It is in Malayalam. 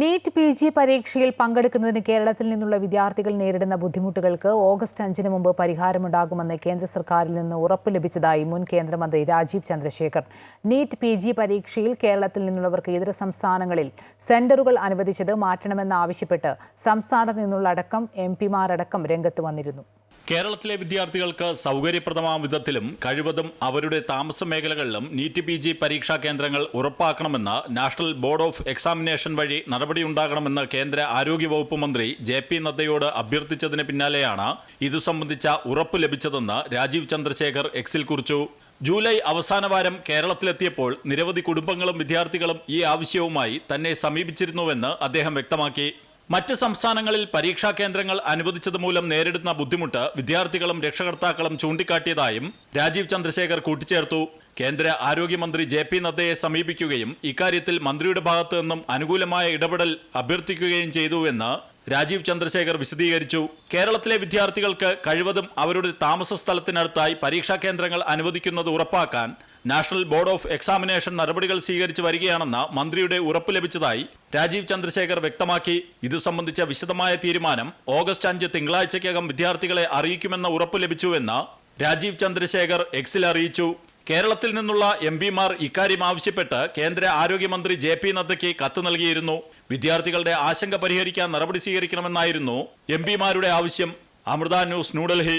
നീറ്റ് പി ജി പരീക്ഷയിൽ പങ്കെടുക്കുന്നതിന് കേരളത്തിൽ നിന്നുള്ള വിദ്യാർത്ഥികൾ നേരിടുന്ന ബുദ്ധിമുട്ടുകൾക്ക് ഓഗസ്റ്റ് അഞ്ചിന് മുമ്പ് പരിഹാരമുണ്ടാകുമെന്ന് കേന്ദ്ര സർക്കാരിൽ നിന്ന് ഉറപ്പ് ലഭിച്ചതായി മുൻ കേന്ദ്രമന്ത്രി Rajeev Chandrasekhar. NEET P G പരീക്ഷയിൽ കേരളത്തിൽ നിന്നുള്ളവർക്ക് ഇതര സംസ്ഥാനങ്ങളിൽ സെന്ററുകൾ അനുവദിച്ചത് മാറ്റണമെന്നാവശ്യപ്പെട്ട് സംസ്ഥാനത്ത് നിന്നുള്ള അടക്കം എം പിമാരടക്കം രംഗത്ത് വന്നിരുന്നു. കേരളത്തിലെ വിദ്യാർത്ഥികൾക്ക് സൗകര്യപ്രദമാം വിധത്തിലും കഴിവതും അവരുടെ താമസ മേഖലകളിലും നീറ്റ് പി ജി പരീക്ഷാ കേന്ദ്രങ്ങൾ ഉറപ്പാക്കണമെന്ന് നാഷണൽ ബോർഡ് ഓഫ് എക്സാമിനേഷൻ വഴി നടപടിയുണ്ടാകണമെന്ന് കേന്ദ്ര ആരോഗ്യവകുപ്പ് മന്ത്രി ജെ പി നദ്ദയോട് അഭ്യർത്ഥിച്ചതിന് പിന്നാലെയാണ് ഇതു സംബന്ധിച്ച ഉറപ്പ് ലഭിച്ചതെന്ന് രാജീവ് ചന്ദ്രശേഖർ എക്സിൽ കുറിച്ചു. ജൂലൈ അവസാന വാരം കേരളത്തിലെത്തിയപ്പോൾ നിരവധി കുടുംബങ്ങളും വിദ്യാർത്ഥികളും ഈ ആവശ്യവുമായി തന്നെ സമീപിച്ചിരുന്നുവെന്ന് അദ്ദേഹം വ്യക്തമാക്കി. മറ്റ് സംസ്ഥാനങ്ങളിൽ പരീക്ഷാ കേന്ദ്രങ്ങൾ അനുവദിച്ചത് മൂലം നേരിടുന്ന ബുദ്ധിമുട്ട് വിദ്യാർത്ഥികളും രക്ഷകർത്താക്കളും ചൂണ്ടിക്കാട്ടിയതായും രാജീവ് ചന്ദ്രശേഖർ കൂട്ടിച്ചേർത്തു. കേന്ദ്ര ആരോഗ്യമന്ത്രി ജെ പി നദ്ദയെ സമീപിക്കുകയും ഇക്കാര്യത്തിൽ മന്ത്രിയുടെ ഭാഗത്തു നിന്നും അനുകൂലമായ ഇടപെടൽ അഭ്യർത്ഥിക്കുകയും ചെയ്തുവെന്ന് രാജീവ് ചന്ദ്രശേഖർ വിശദീകരിച്ചു. കേരളത്തിലെ വിദ്യാർത്ഥികൾക്ക് കഴിവതും അവരുടെ താമസ സ്ഥലത്തിനടുത്തായി പരീക്ഷാ കേന്ദ്രങ്ങൾ അനുവദിക്കുന്നത് ഉറപ്പാക്കാൻ നാഷണൽ ബോർഡ് ഓഫ് എക്സാമിനേഷൻ നടപടികൾ സ്വീകരിച്ചു വരികയാണെന്ന മന്ത്രിയുടെ ഉറപ്പ് ലഭിച്ചതായി രാജീവ് ചന്ദ്രശേഖർ വ്യക്തമാക്കി. ഇതു സംബന്ധിച്ച വിശദമായ തീരുമാനം ഓഗസ്റ്റ് അഞ്ച് തിങ്കളാഴ്ചയ്ക്കകം വിദ്യാർത്ഥികളെ അറിയിക്കുമെന്ന ഉറപ്പ് ലഭിച്ചുവെന്ന് രാജീവ് ചന്ദ്രശേഖർ എക്സിൽ അറിയിച്ചു. കേരളത്തിൽ നിന്നുള്ള എം പിമാർ ഇക്കാര്യം ആവശ്യപ്പെട്ട് കേന്ദ്ര ആരോഗ്യമന്ത്രി ജെ പി നദ്ദയ്ക്ക് കത്ത് നൽകിയിരുന്നു. വിദ്യാർത്ഥികളുടെ ആശങ്ക പരിഹരിക്കാൻ നടപടി സ്വീകരിക്കണമെന്നായിരുന്നു എം പിമാരുടെ ആവശ്യം. അമൃത ന്യൂസ് ന്യൂഡൽഹി.